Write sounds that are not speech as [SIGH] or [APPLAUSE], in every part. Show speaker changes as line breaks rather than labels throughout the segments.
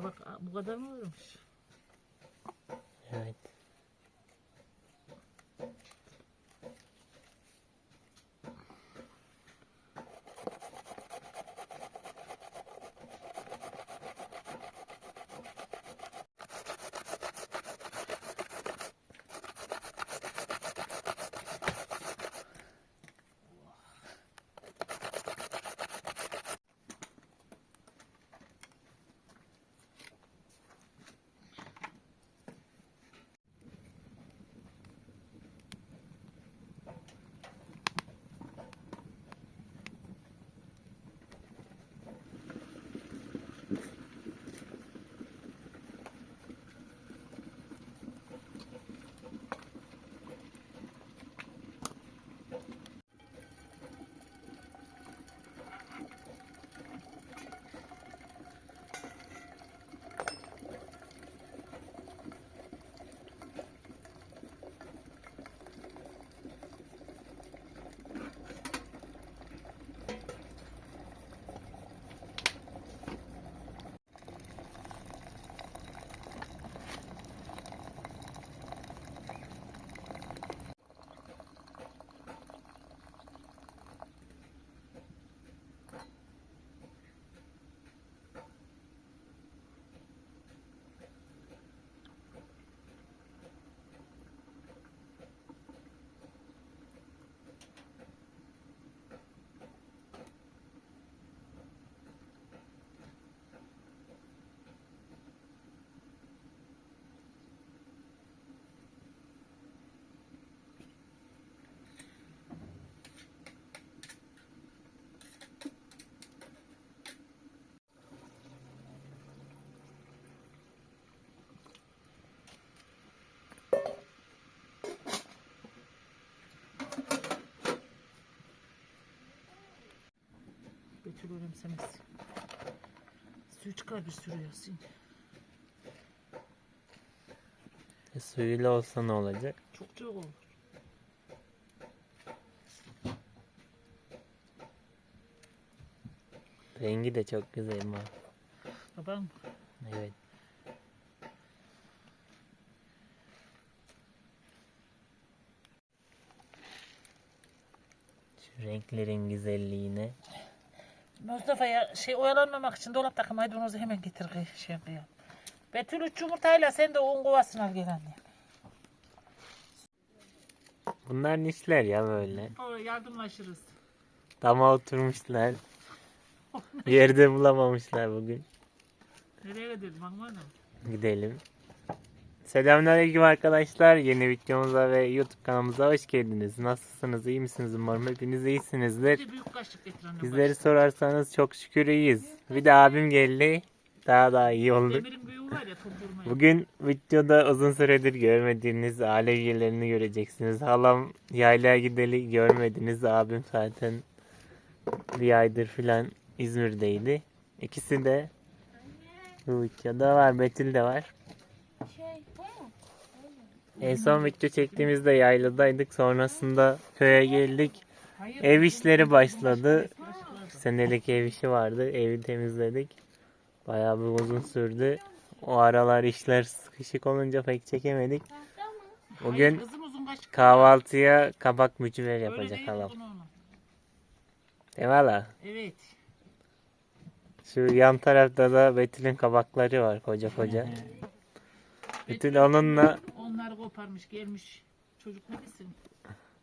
Kabak aa, bu kadar mı olmuş? Betül önemsemez. Suyu çıkar bir sürü Yasin.
E, suyuyla olsa ne olacak?
Çok çok olur.
Rengi de çok güzel ama.
Babam
Evet. Şu renklerin güzelliğine.
Mustafa'ya şey oyalanmamak için dolaptaki maydanozu hemen getir şey yapayım. Betül üç yumurtayla sen de un kovasını al gel anne.
Bunlar nişler ya böyle.
Yardımlaşırız.
Dama oturmuşlar. Yerde bulamamışlar bugün.
Nereye gidelim Hanım?
Gidelim. Selamünaleyküm arkadaşlar. Yeni videomuza ve YouTube kanalımıza hoş geldiniz. Nasılsınız? iyi misiniz? Umarım hepiniz iyisinizdir. Bizleri sorarsanız çok şükür iyiyiz. Bir de abim geldi. Daha daha iyi olduk. Bugün videoda uzun süredir görmediğiniz aile üyelerini göreceksiniz. Halam yaylaya gideli görmediniz. Abim zaten bir aydır filan İzmir'deydi. İkisi de bu videoda var. Betül de var.
Şey?
En son video çektiğimizde yayladaydık. Sonrasında köye geldik. Ev işleri başladı. Senelik ev işi vardı. Evi temizledik. Bayağı bir uzun sürdü. O aralar işler sıkışık olunca pek çekemedik. Bugün kahvaltıya kabak mücver yapacak halam. Değil hala?
Evet.
Şu yan tarafta da Betül'ün kabakları var koca koca. Betül onunla
koparmış gelmiş. Çocuk ne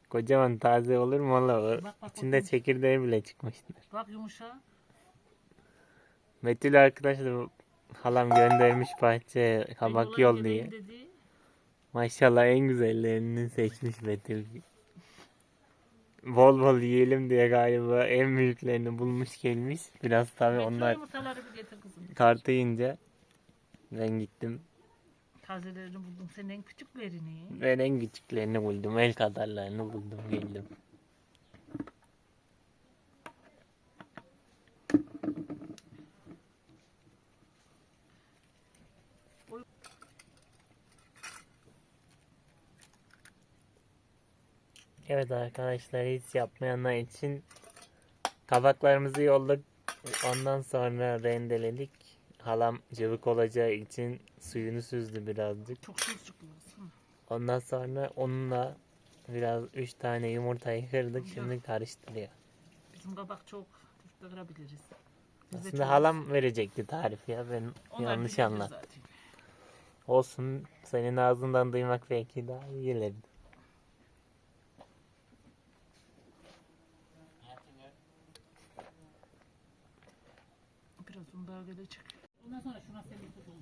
kocaman taze olur mu valla?
Bak, bak,
İçinde çekirdeği bile çıkmıştır.
Bak yumuşa.
Betül arkadaşlar halam göndermiş bahçeye kabak yol diye.
dedi.
Maşallah en güzellerini seçmiş Betül. Bol bol yiyelim diye galiba en büyüklerini bulmuş gelmiş. Biraz
Betül
onlar
kızım.
tartıyınca ben gittim.
Tazelerini buldum. Senin en küçüklerini.
Ben en küçüklerini buldum. El kadarlarını buldum geldim. Evet arkadaşlar hiç yapmayanlar için kabaklarımızı yolladık. Ondan sonra rendeledik. halam cıvık olacağı için suyunu süzdü birazcık.
Çok şey çıktı baksana.
Ondan sonra onunla biraz üç tane yumurtayı kırdık. Şimdi karıştırıyor.
Bizim kabak çok. Kırabiliriz. Biz de
Aslında
çok-
halam verecekti tarifi ya. Ben
Onlar
yanlış
bilir
anlattım.
zaten.
Olsun senin ağzından duymak belki daha iyi gelirdi.
Biraz un daha gelecek. Ondan sonra şuna senin tuz oldu.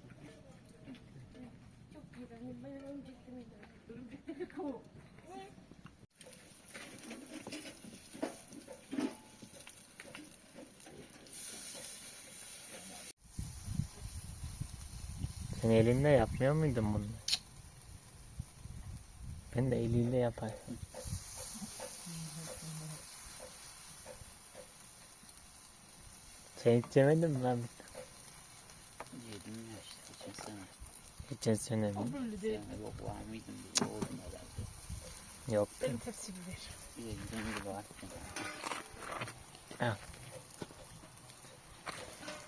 Ben.
Sen elinle yapmıyor muydun bunu? Ben de eliyle yaparsın. Sen hiç yemedin mi abi?
Yedim ya işte geçen sene.
Sene mi?
O böyle de
Yani yok var mıydım oldum herhalde.
Yok.
benim tepsimi ver.
Giden gibi attım.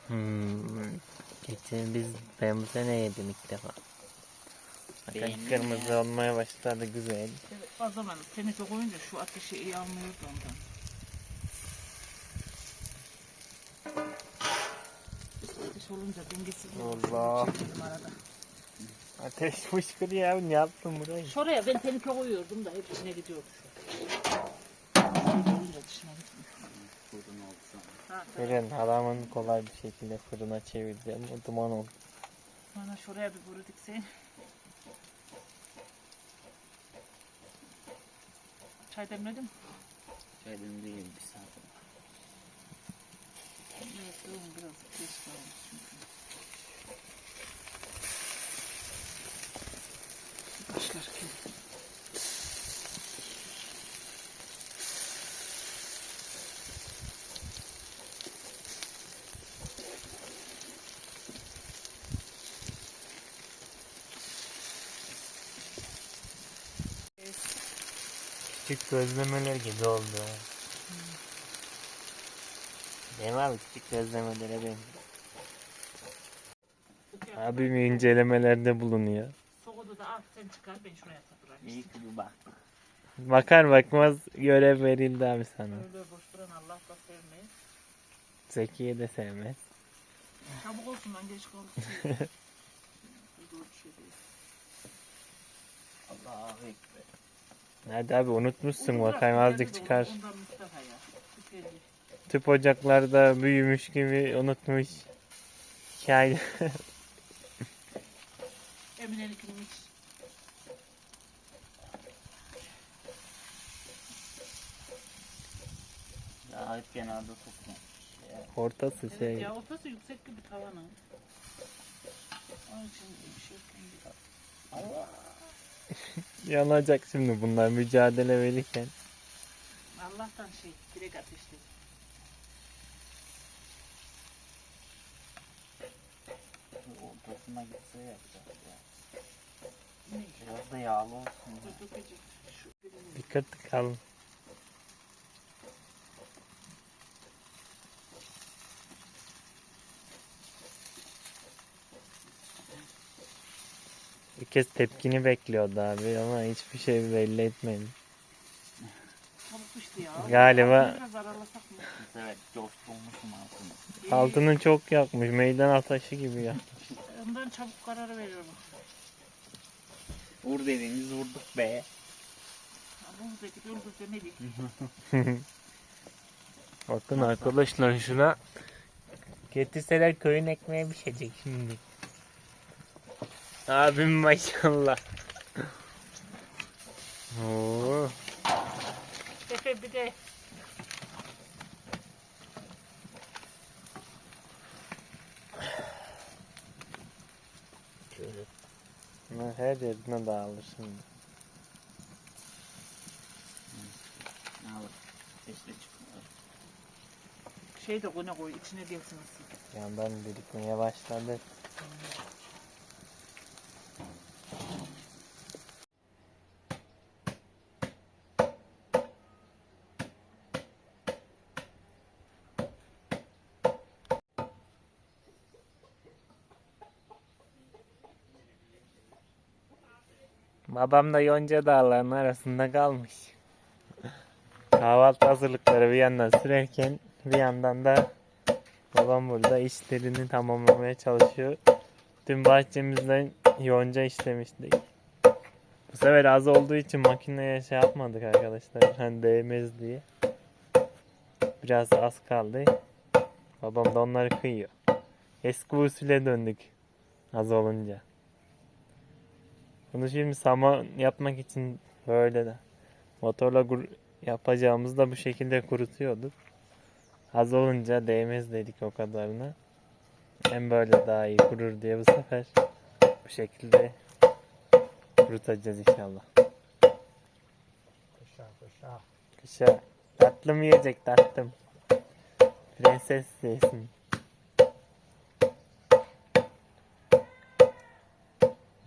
Hmm. Geçen biz ben bu sene yedim ilk defa. Bakın
Beğendin
kırmızı
ya.
olmaya başladı güzel.
Evet, o zaman temize koyunca şu ateşi iyi almıyordu ondan. Ateş olunca dengesiz olur.
Allah.
Çekildim arada.
Ateş fışkırıyor ya ne yaptın burayı?
Şuraya ben tenike koyuyordum da hep içine gidiyordu şu.
Görün halamın kolay bir şekilde fırına çevirdi ama duman oldu.
Bana şuraya bir boru diksen. Çay demledim mi?
Çaydım değil bir saat.
Evet, biraz geç kalmış çünkü.
Küçük gözlemeler gibi oldu. Değil mi abi küçük gözlemelere benziyor. Abim incelemelerde bulunuyor.
Soğudu da al sen çıkar ben şuraya
İyi
takılayım.
ki bir baktık.
Bakar bakmaz görev verildi abi sana.
Öyle boş duran Allah da sevmeyin.
Zekiye de sevmez.
Çabuk olsun lan geç [LAUGHS] bir şey.
Allah'a ekber.
Hadi abi unutmuşsun
geldi de
çıkar. Tüp ocaklarda büyümüş gibi unutmuş. Hikaye.
Hep kenarda tutmamış. Ya.
Ortası
Evet
şey.
ya ortası yüksek gibi tavanı. Onun için bir şey yok.
Allah. [LAUGHS]
Yanacak şimdi bunlar mücadele verirken.
Allah'tan şey direkt ateşli.
Bu Ortasına gitse yapacağız ya. Biraz da yağlı olsun.
Dikkat kalın. Bir kez tepkini bekliyordu abi ama hiçbir şey belli etmedi.
Çabuk pişti ya.
Galiba-
Altını Biraz aralasak mı?
Bu sefer coşturmuşum altını.
Altını çok yakmış. Meydan ataşı gibi ya.
Ondan çabuk karar veriyorum.
Vur dediğiniz vurduk be. [LAUGHS]
Bakın arkadaşlar şuna. Getirseler köyün ekmeği pişecek şimdi. Abim maşallah. Oo.
Efe bir de
Şöyle
Bunlar her yerine dağılır şimdi.
çıkıyor.
şey de koyuna koy içine gelsin ısı.
Yandan birikmeye başladı. Babam da Yonca Dağları'nın arasında kalmış. Kahvaltı hazırlıkları bir yandan sürerken bir yandan da babam burada işlerini tamamlamaya çalışıyor. Dün bahçemizden yonca işlemiştik. Bu sefer az olduğu için makineye şey yapmadık arkadaşlar. Hani değmez diye. Biraz az kaldı. Babam da onları kıyıyor. Eski usule döndük. Az olunca. Bunu şimdi saman yapmak için böyle de motorla yapacağımızı da bu şekilde kurutuyorduk. Az olunca değmez dedik o kadarına. Hem böyle daha iyi kurur diye bu sefer bu şekilde kurutacağız inşallah.
Kışa kışa.
Kışa tatlım yiyecek tatlım. Prenses yesin.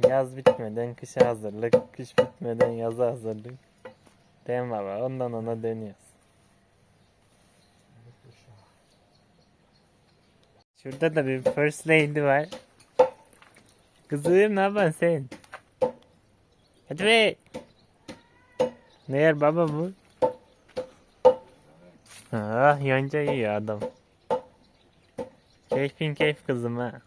Yaz bitmeden kışa hazırlık, kış bitmeden yaza hazırlık. Mi baba? Ondan ona dönüyoruz. Şurada da bir first lady var. Kızım ne yapıyorsun sen? Hadi be. Ne yer baba bu? Ah yonca yiyor adam. Keyfin keyif kızım ha.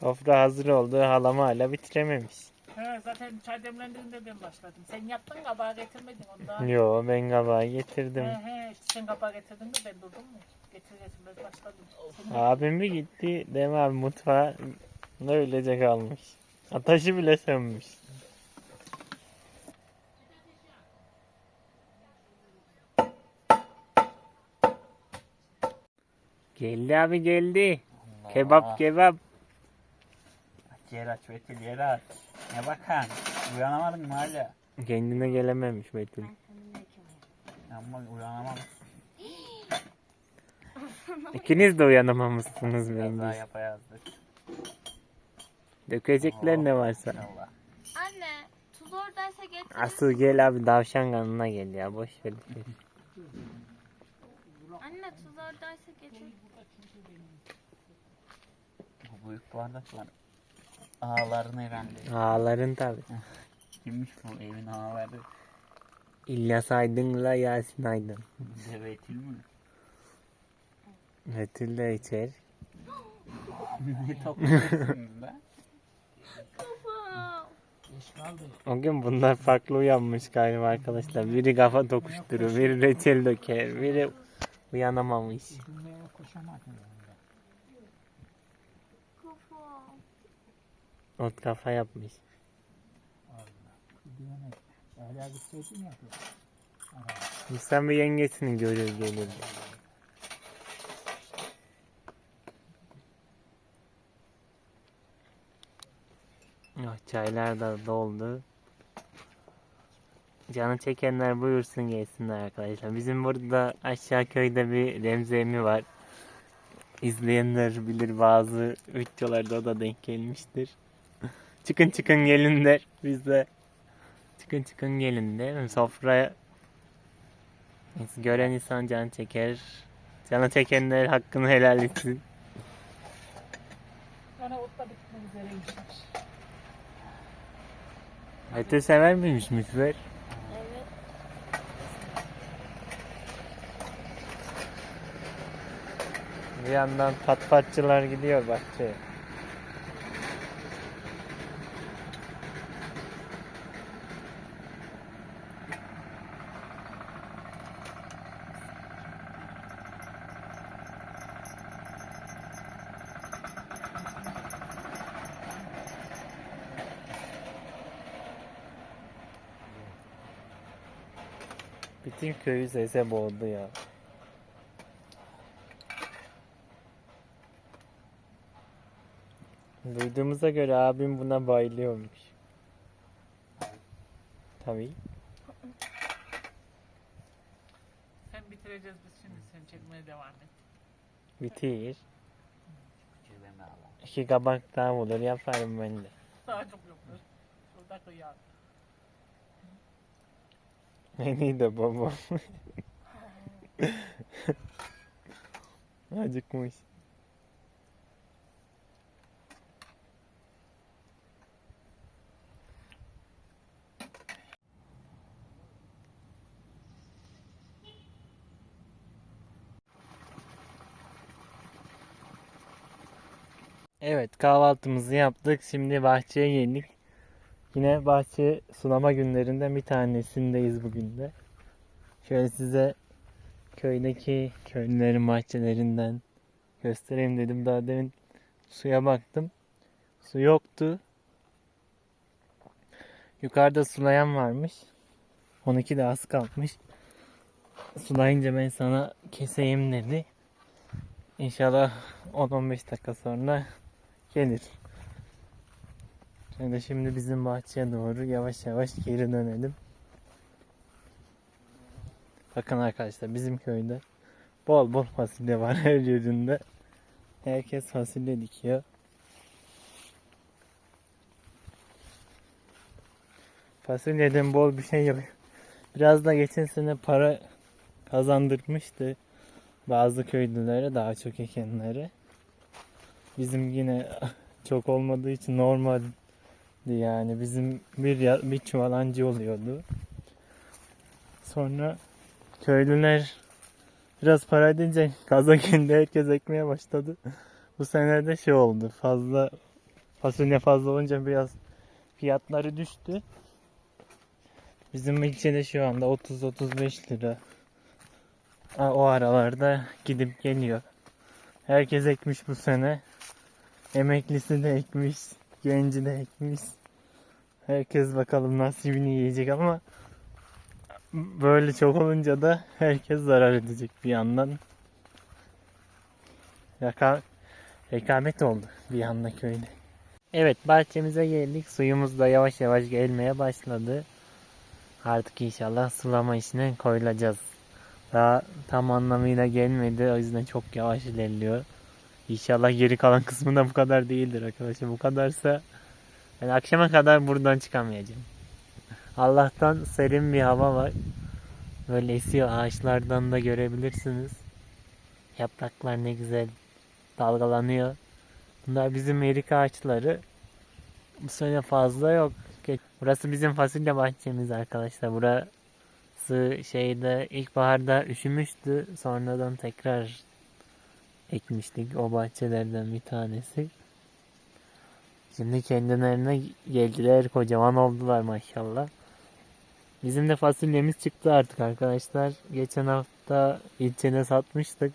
Sofra hazır oldu. Halam hala bitirememiş.
He, zaten çay demlendiğinde ben başladım. Sen yaptın kabağı getirmedin ondan.
Yo ben kabağı getirdim.
He he işte sen kabağı getirdin de ben durdum mu? Getir getirmez başladım. Senin-
Abim bir gitti. Dem abi mutfağa öylece kalmış. Ataşı bile sönmüş. Geldi abi geldi. Kebap kebap.
Yer aç Betül yer aç. Ne bakan? Uyanamadın mı hala?
Kendine gelememiş Betül.
Ama uyanamadım. [GASPS]
İkiniz de uyanamamışsınız
Biraz daha
bence.
yapayazdık.
Dökecekler ne varsa.
İnşallah.
Anne tuz oradaysa getir.
Asıl gel abi davşan kanına gel ya boş ver.
Anne tuz oradaysa getir.
Bu büyük bardaklar. Ağların herhalde.
Ağların tabi.
Kimmiş bu evin ağaları?
İlyas Aydın'la Yasin Aydın.
Bize Betül mü?
Betül de içer. [LAUGHS]
ne topluyorsunuz be?
O gün bunlar farklı uyanmış galiba arkadaşlar. Biri kafa tokuşturur, biri reçel döker, biri uyanamamış. Ot kafa yapmış.
Ya.
İnsan bir yengesini görür gelir. Ah, çaylar da doldu. Canı çekenler buyursun gelsinler arkadaşlar. Bizim burada aşağı köyde bir Remzi emmi var. İzleyenler bilir bazı videolarda o da denk gelmiştir. Çıkın çıkın gelin der. Biz de çıkın çıkın gelin der. Sofraya Neyse, gören insan can çeker. Canı çekenler hakkını helal etsin.
Ana ot da bitmek üzereymişler.
Mete sever miymiş mücver?
Evet.
Bir yandan pat patçılar gidiyor bahçeye. Bütün köyü sese boğdu ya. Duyduğumuza göre abim buna bayılıyormuş. Tabii.
Sen bitireceğiz biz şimdi sen çekmeye devam et.
Bitir. İki kabak daha olur yaparım ben de.
Daha çok yapıyor. Şurada kıyar.
En iyi de babam. [LAUGHS] Acıkmış. Evet kahvaltımızı yaptık. Şimdi bahçeye geldik. Yine bahçe sulama günlerinden bir tanesindeyiz bugün de. Şöyle size köydeki köylülerin bahçelerinden göstereyim dedim. Daha demin suya baktım. Su yoktu. Yukarıda sulayan varmış. 12 de az kalmış. Sulayınca ben sana keseyim dedi. İnşallah 10-15 dakika sonra gelir. Şöyle şimdi bizim bahçeye doğru yavaş yavaş geri dönelim. Bakın arkadaşlar bizim köyde bol bol fasulye var her yerinde. Herkes fasulye dikiyor. Fasulyeden bol bir şey yok. Biraz da geçen sene para kazandırmıştı bazı köylülere daha çok ekenlere. Bizim yine [LAUGHS] çok olmadığı için normal yani bizim bir bir çuval anca oluyordu. Sonra köylüler biraz para edince gaza geldi herkes ekmeye başladı. Bu sene de şey oldu fazla fasulye fazla olunca biraz fiyatları düştü. Bizim ilçede şu anda 30-35 lira. O aralarda gidip geliyor. Herkes ekmiş bu sene. Emeklisi de ekmiş. Genci de ekmiş. Herkes bakalım nasibini yiyecek ama böyle çok olunca da herkes zarar edecek bir yandan. Raka rekabet oldu bir yanda köyde. Evet bahçemize geldik. Suyumuz da yavaş yavaş gelmeye başladı. Artık inşallah sulama işine koyulacağız. Daha tam anlamıyla gelmedi. O yüzden çok yavaş ilerliyor. İnşallah geri kalan [LAUGHS] kısmında bu kadar değildir arkadaşlar. Bu kadarsa yani akşama kadar buradan çıkamayacağım. Allah'tan serin bir hava var. Böyle esiyor ağaçlardan da görebilirsiniz. Yapraklar ne güzel dalgalanıyor. Bunlar bizim erik ağaçları. Bu sene fazla yok. Burası bizim fasulye bahçemiz arkadaşlar. Burası şeyde ilkbaharda üşümüştü. Sonradan tekrar ekmiştik. O bahçelerden bir tanesi. Şimdi kendilerine geldiler. Kocaman oldular maşallah. Bizim de fasulyemiz çıktı artık arkadaşlar. Geçen hafta ilçede satmıştık.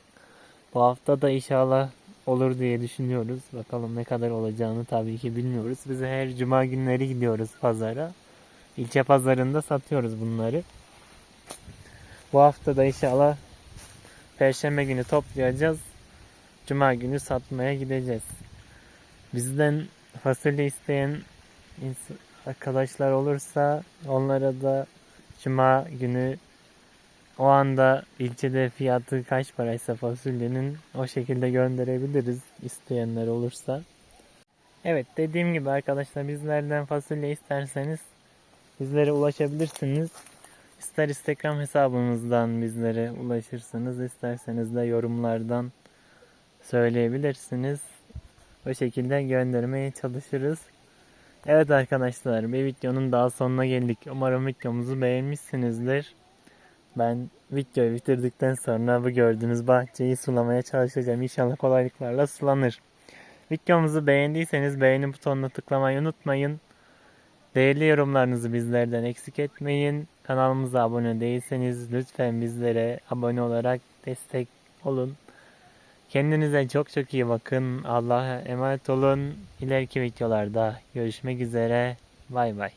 Bu hafta da inşallah olur diye düşünüyoruz. Bakalım ne kadar olacağını tabii ki bilmiyoruz. Biz her cuma günleri gidiyoruz pazara. İlçe pazarında satıyoruz bunları. Bu hafta da inşallah Perşembe günü toplayacağız. Cuma günü satmaya gideceğiz. Bizden fasulye isteyen arkadaşlar olursa onlara da Cuma günü o anda ilçede fiyatı kaç paraysa fasulyenin o şekilde gönderebiliriz isteyenler olursa. Evet dediğim gibi arkadaşlar bizlerden fasulye isterseniz bizlere ulaşabilirsiniz. İster Instagram hesabımızdan bizlere ulaşırsınız, isterseniz de yorumlardan söyleyebilirsiniz. O şekilde göndermeye çalışırız. Evet arkadaşlar bir videonun daha sonuna geldik. Umarım videomuzu beğenmişsinizdir. Ben videoyu bitirdikten sonra bu gördüğünüz bahçeyi sulamaya çalışacağım. İnşallah kolaylıklarla sulanır. Videomuzu beğendiyseniz beğeni butonuna tıklamayı unutmayın. Değerli yorumlarınızı bizlerden eksik etmeyin. Kanalımıza abone değilseniz lütfen bizlere abone olarak destek olun. Kendinize çok çok iyi bakın. Allah'a emanet olun. İleriki videolarda görüşmek üzere. Bay bay.